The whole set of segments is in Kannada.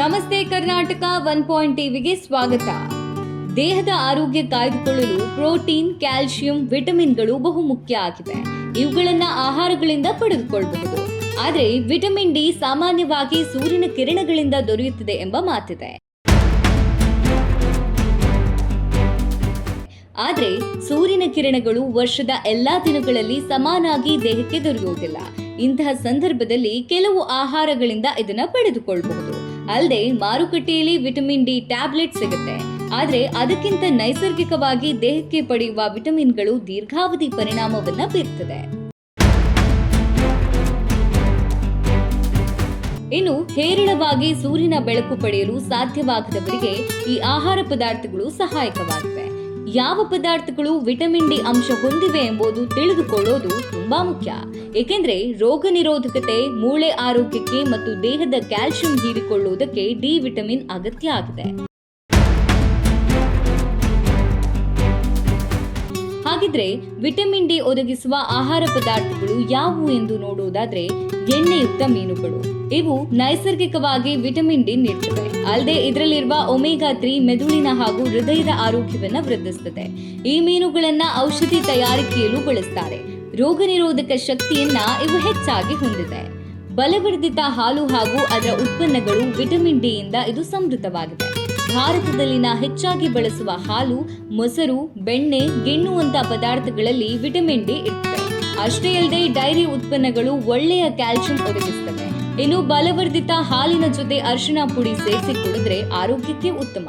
ನಮಸ್ತೆ ಕರ್ನಾಟಕ ಒನ್ ಪಾಯಿಂಟ್ ಟಿವಿಗೆ ಸ್ವಾಗತ. ದೇಹದ ಆರೋಗ್ಯ ಕಾಯ್ದುಕೊಳ್ಳಲು ಪ್ರೋಟೀನ್ ಕ್ಯಾಲ್ಸಿಯಂ ವಿಟಮಿನ್ಗಳು ಬಹು ಮುಖ್ಯ ಆಗಿವೆ. ಇವುಗಳನ್ನ ಆಹಾರಗಳಿಂದ ಪಡೆದುಕೊಳ್ಳಬಹುದು ಆದರೆ ವಿಟಮಿನ್ ಡಿ ಸಾಮಾನ್ಯವಾಗಿ ಸೂರ್ಯನ ಕಿರಣಗಳಿಂದ ದೊರೆಯುತ್ತದೆ ಎಂಬ ಮಾತಿದೆ. ಆದರೆ ಸೂರ್ಯನ ಕಿರಣಗಳು ವರ್ಷದ ಎಲ್ಲಾ ದಿನಗಳಲ್ಲಿ ಸಮಾನಾಗಿ ದೇಹಕ್ಕೆ ದೊರೆಯುವುದಿಲ್ಲ. ಇಂತಹ ಸಂದರ್ಭದಲ್ಲಿ ಕೆಲವು ಆಹಾರಗಳಿಂದ ಇದನ್ನು ಪಡೆದುಕೊಳ್ಳಬಹುದು ಅಲ್ಲದೆ ಮಾರುಕಟ್ಟೆಯಲ್ಲಿ ವಿಟಮಿನ್ ಡಿ ಟ್ಯಾಬ್ಲೆಟ್ ಸಿಗುತ್ತೆ. ಆದ್ರೆ ಅದಕ್ಕಿಂತ ನೈಸರ್ಗಿಕವಾಗಿ ದೇಹಕ್ಕೆ ಪಡೆಯುವ ವಿಟಮಿನ್ಗಳು ದೀರ್ಘಾವಧಿ ಪರಿಣಾಮವನ್ನ ಬೀರ್ತದೆ. ಇನ್ನು ಹೇರಳವಾಗಿ ಸೂರ್ಯನ ಬೆಳಕು ಪಡೆಯಲು ಸಾಧ್ಯವಾಗದವರಿಗೆ ಈ ಆಹಾರ ಪದಾರ್ಥಗಳು ಸಹಾಯಕವಾಗಿವೆ ಯಾವ ಪದಾರ್ಥಗಳು ವಿಟಮಿನ್ ಡಿ ಅಂಶ ಹೊಂದಿವೆ ಎಂಬುದು ತಿಳಿದುಕೊಳ್ಳೋದು ತುಂಬಾ ಮುಖ್ಯ. ಏಕೆಂದ್ರೆ ರೋಗ ನಿರೋಧಕತೆ, ಮೂಳೆ ಆರೋಗ್ಯಕ್ಕೆ ಮತ್ತು ದೇಹದ ಕ್ಯಾಲ್ಸಿಯಂ ಹೀರಿಕೊಳ್ಳುವುದಕ್ಕೆ ಡಿ ವಿಟಮಿನ್ ಅಗತ್ಯ ಆಗಿದೆ. ಹಾಗಿದ್ರೆ ವಿಟಮಿನ್ ಡಿ ಒದಗಿಸುವ ಆಹಾರ ಪದಾರ್ಥಗಳು ಯಾವುವು ಎಂದು ನೋಡುವುದಾದ್ರೆ ಎಣ್ಣೆಯುಕ್ತ ಮೀನುಗಳು. ಇವು ನೈಸರ್ಗಿಕವಾಗಿ ವಿಟಮಿನ್ ಡಿ ನೀಡುತ್ತವೆ ಅಲ್ಲದೆ ಇದರಲ್ಲಿರುವ ಒಮೆಗಾ ತ್ರೀ ಮೆದುಳಿನ ಹಾಗೂ ಹೃದಯದ ಆರೋಗ್ಯವನ್ನ ವೃದ್ಧಿಸುತ್ತದೆ. ಈ ಮೀನುಗಳನ್ನ ಔಷಧಿ ತಯಾರಿಕೆಯಲ್ಲೂ ಬಳಸ್ತಾರೆ. ರೋಗ ನಿರೋಧಕ ಶಕ್ತಿಯನ್ನ ಇವು ಹೆಚ್ಚಾಗಿ ಹೊಂದಿದೆ. ಬಲವರ್ಧಿತ ಹಾಲು ಹಾಗೂ ಅದರ ಉತ್ಪನ್ನಗಳು ವಿಟಮಿನ್ ಡಿ ಇಂದ ಇದು ಸಮೃದ್ಧವಾಗಿದೆ. ಭಾರತದಲ್ಲಿನ ಹೆಚ್ಚಾಗಿ ಬಳಸುವ ಹಾಲು, ಮೊಸರು, ಬೆಣ್ಣೆ, ಗೆಣ್ಣುವಂತ ಪದಾರ್ಥಗಳಲ್ಲಿ ವಿಟಮಿನ್ ಡಿ ಇರ್ತದೆ. ಅಷ್ಟೇ ಅಲ್ಲದೆ ಡೈರಿ ಉತ್ಪನ್ನಗಳು ಒಳ್ಳೆಯ ಕ್ಯಾಲ್ಸಿಯಂ ಒದಗಿಸ್ತವೆ. ಇನ್ನು ಬಲವರ್ಧಿತ ಹಾಲಿನ ಜೊತೆ ಅರಿಶಿಣ ಪುಡಿ ಸೇರಿಸಿ ಕುಡಿದ್ರೆ ಆರೋಗ್ಯಕ್ಕೆ ಉತ್ತಮ.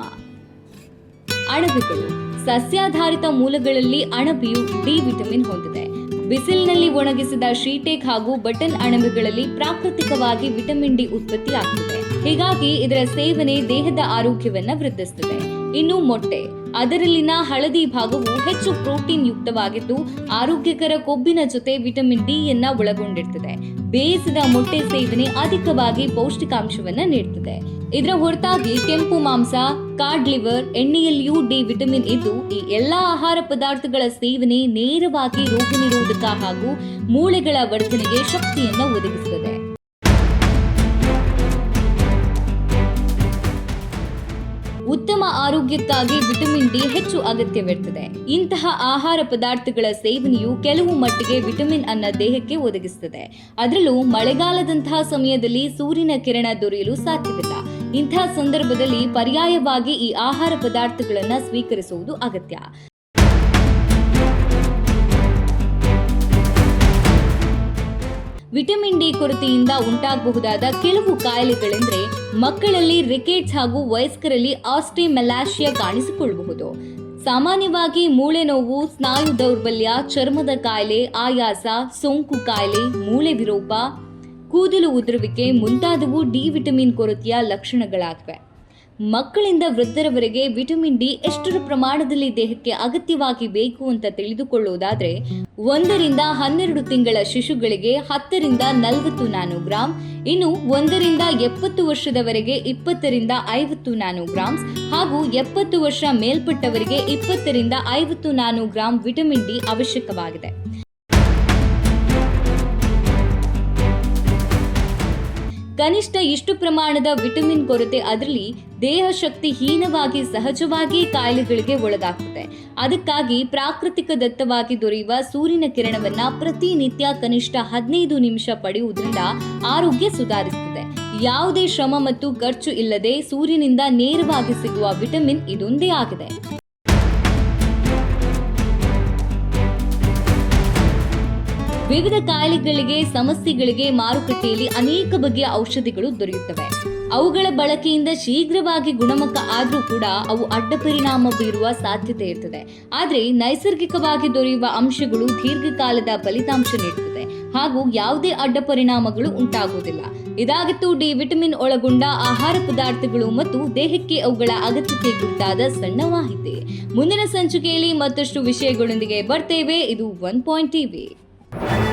ಅಣಬೆಗಳು. ಸಸ್ಯಾಧಾರಿತ ಮೂಲಗಳಲ್ಲಿ ಅಣಬೆಯು ಡಿ ವಿಟಮಿನ್ ಹೊಂದಿದೆ. ಬಿಸಿಲಿನಲ್ಲಿ ಒಣಗಿಸಿದ ಶೀಟೇಕ್ ಹಾಗೂ ಬಟನ್ ಅಣಬೆಗಳಲ್ಲಿ ಪ್ರಾಕೃತಿಕವಾಗಿ ವಿಟಮಿನ್ ಡಿ ಉತ್ಪತ್ತಿಯಾಗುತ್ತದೆ ಹೀಗಾಗಿ ಇದರ ಸೇವನೆ ದೇಹದ ಆರೋಗ್ಯವನ್ನ ವೃದ್ಧಿಸುತ್ತದೆ. ಇನ್ನು ಮೊಟ್ಟೆ. ಅದರಲ್ಲಿನ ಹಳದಿ ಭಾಗವು ಹೆಚ್ಚು ಪ್ರೋಟೀನ್ ಯುಕ್ತವಾಗಿದ್ದು, ಆರೋಗ್ಯಕರ ಕೊಬ್ಬಿನ ಜೊತೆ ವಿಟಮಿನ್ ಡಿ ಯನ್ನ ಒಳಗೊಂಡಿರ್ತದೆ. ಬೇಯಿಸಿದ ಮೊಟ್ಟೆ ಸೇವನೆ ಅಧಿಕವಾಗಿ ಪೌಷ್ಟಿಕಾಂಶವನ್ನ ನೀಡುತ್ತದೆ ಇದರ ಹೊರತಾಗಿ ಕೆಂಪು ಮಾಂಸ ಕಾರ್ಡ್ ಲಿವರ್, ಎಣ್ಣೆಯಲ್ಲಿಯೂ ಡಿ ವಿಟಮಿನ್ ಇದ್ದು, ಈ ಎಲ್ಲಾ ಆಹಾರ ಪದಾರ್ಥಗಳ ಸೇವನೆ ನೇರವಾಗಿ ರೋಗ ನಿರೋಧಕ ಹಾಗೂ ಮೂಳೆಗಳ ವರ್ಧನೆಗೆ ಶಕ್ತಿಯನ್ನು ಒದಗಿಸುತ್ತದೆ. ಆರೋಗ್ಯಕ್ಕಾಗಿ ವಿಟಮಿನ್ ಡಿ ಹೆಚ್ಚು ಅಗತ್ಯವಿರುತ್ತದೆ ಇಂತಹ ಆಹಾರ ಪದಾರ್ಥಗಳ ಸೇವನೆಯು ಕೆಲವು ಮಟ್ಟಿಗೆ ವಿಟಮಿನ್ ಅನ್ನ ದೇಹಕ್ಕೆ ಒದಗಿಸುತ್ತದೆ ಅದರಲ್ಲೂ ಮಳೆಗಾಲದಂತಹ ಸಮಯದಲ್ಲಿ ಸೂರ್ಯನ ಕಿರಣ ದೊರೆಯಲು ಸಾಧ್ಯವಿಲ್ಲ. ಇಂತಹ ಸಂದರ್ಭದಲ್ಲಿ ಪರ್ಯಾಯವಾಗಿ ಈ ಆಹಾರ ಪದಾರ್ಥಗಳನ್ನು ಸ್ವೀಕರಿಸುವುದು ಅಗತ್ಯ. ವಿಟಮಿನ್ ಡಿ ಕೊರತೆಯಿಂದ ಉಂಟಾಗಬಹುದಾದ ಕೆಲವು ಕಾಯಿಲೆಗಳೆಂದರೆ ಮಕ್ಕಳಲ್ಲಿ ರಿಕೆಟ್ಸ್ ಹಾಗೂ ವಯಸ್ಕರಲ್ಲಿ ಆಸ್ಟಿಮೆಲಾಶಿಯಾ ಕಾಣಿಸಿಕೊಳ್ಳಬಹುದು. ಸಾಮಾನ್ಯವಾಗಿ ಮೂಳೆ ನೋವು ಸ್ನಾಯು ದೌರ್ಬಲ್ಯ, ಚರ್ಮದ ಕಾಯಿಲೆ, ಆಯಾಸ, ಸೋಂಕು ಕಾಯಿಲೆ, ಮೂಳೆ ವಿರೂಪ, ಕೂದಲು ಉದುರುವಿಕೆ ಮುಂತಾದವು ಡಿ ವಿಟಮಿನ್ ಕೊರತೆಯ ಲಕ್ಷಣಗಳಾಗಿವೆ. ಮಕ್ಕಳಿಂದ ವೃದ್ಧರವರೆಗೆ ವಿಟಮಿನ್ ಡಿ ಎಷ್ಟರ ಪ್ರಮಾಣದಲ್ಲಿ ದೇಹಕ್ಕೆ ಅಗತ್ಯವಾಗಿ ಬೇಕು ಅಂತ ತಿಳಿದುಕೊಳ್ಳುವುದಾದ್ರೆ, ಒಂದರಿಂದ ಹನ್ನೆರಡು ತಿಂಗಳ ಶಿಶುಗಳಿಗೆ ಹತ್ತರಿಂದ ನಲವತ್ತು ನ್ಯಾನೋಗ್ರಾಮ್ ಇನ್ನು ಒಂದರಿಂದ ಎಪ್ಪತ್ತು ವರ್ಷದವರೆಗೆ ಇಪ್ಪತ್ತರಿಂದ ಐವತ್ತು ನ್ಯಾನೋಗ್ರಾಮ್ಸ್ ಹಾಗೂ ಎಪ್ಪತ್ತು ವರ್ಷ ಮೇಲ್ಪಟ್ಟವರಿಗೆ ಇಪ್ಪತ್ತರಿಂದ ಐವತ್ತು ನ್ಯಾನೋಗ್ರಾಮ್ ವಿಟಮಿನ್ ಡಿ ಅವಶ್ಯಕವಾಗಿದೆ. ಕನಿಷ್ಠ ಇಷ್ಟು ಪ್ರಮಾಣದ ವಿಟಮಿನ್ ಕೊರತೆ ಅದರಲ್ಲಿ ದೇಹ ಶಕ್ತಿ ಹೀನವಾಗಿ ಸಹಜವಾಗಿ ಕಾಯಿಲೆಗಳಿಗೆ ಒಳಗಾಗ್ತದೆ. ಅದಕ್ಕಾಗಿ ಪ್ರಾಕೃತಿಕ ದತ್ತವಾಗಿ ದೊರೆಯುವ ಸೂರ್ಯನ ಕಿರಣವನ್ನ ಪ್ರತಿನಿತ್ಯ ಕನಿಷ್ಠ ಹದಿನೈದು ನಿಮಿಷ ಪಡೆಯುವುದರಿಂದ ಆರೋಗ್ಯ ಸುಧಾರಿಸುತ್ತದೆ. ಯಾವುದೇ ಶ್ರಮ ಮತ್ತು ಖರ್ಚು ಇಲ್ಲದೆ ಸೂರ್ಯನಿಂದ ನೇರವಾಗಿ ಸಿಗುವ ವಿಟಮಿನ್ ಇದೊಂದೇ ಆಗಿದೆ. ವಿವಿಧ ಕಾಯಿಲೆಗಳಿಗೆ, ಸಮಸ್ಯೆಗಳಿಗೆ ಮಾರುಕಟ್ಟೆಯಲ್ಲಿ ಅನೇಕ ಬಗೆಯ ಔಷಧಿಗಳು ದೊರೆಯುತ್ತವೆ. ಅವುಗಳ ಬಳಕೆಯಿಂದ ಶೀಘ್ರವಾಗಿ ಗುಣಮುಖ ಆದರೂ ಕೂಡ ಅವು ಅಡ್ಡ ಪರಿಣಾಮ ಬೀರುವ ಸಾಧ್ಯತೆ ಇರ್ತದೆ. ಆದರೆ ನೈಸರ್ಗಿಕವಾಗಿ ದೊರೆಯುವ ಅಂಶಗಳು ದೀರ್ಘಕಾಲದ ಫಲಿತಾಂಶ ನೀಡುತ್ತದೆ. ಹಾಗೂ ಯಾವುದೇ ಅಡ್ಡ ಪರಿಣಾಮಗಳು ಉಂಟಾಗುವುದಿಲ್ಲ. ಇದಾಗಿತ್ತು ಡಿ ವಿಟಮಿನ್ ಒಳಗೊಂಡ ಆಹಾರ ಪದಾರ್ಥಗಳು ಮತ್ತು ದೇಹಕ್ಕೆ ಅವುಗಳ ಅಗತ್ಯತೆ ಕುರಿತಾದ ಸಣ್ಣ ಮಾಹಿತಿ. ಮುಂದಿನ ಸಂಚಿಕೆಯಲ್ಲಿ ಮತ್ತಷ್ಟು ವಿಷಯಗಳೊಂದಿಗೆ ಬರ್ತೇವೆ. ಇದು one point TV. Thank you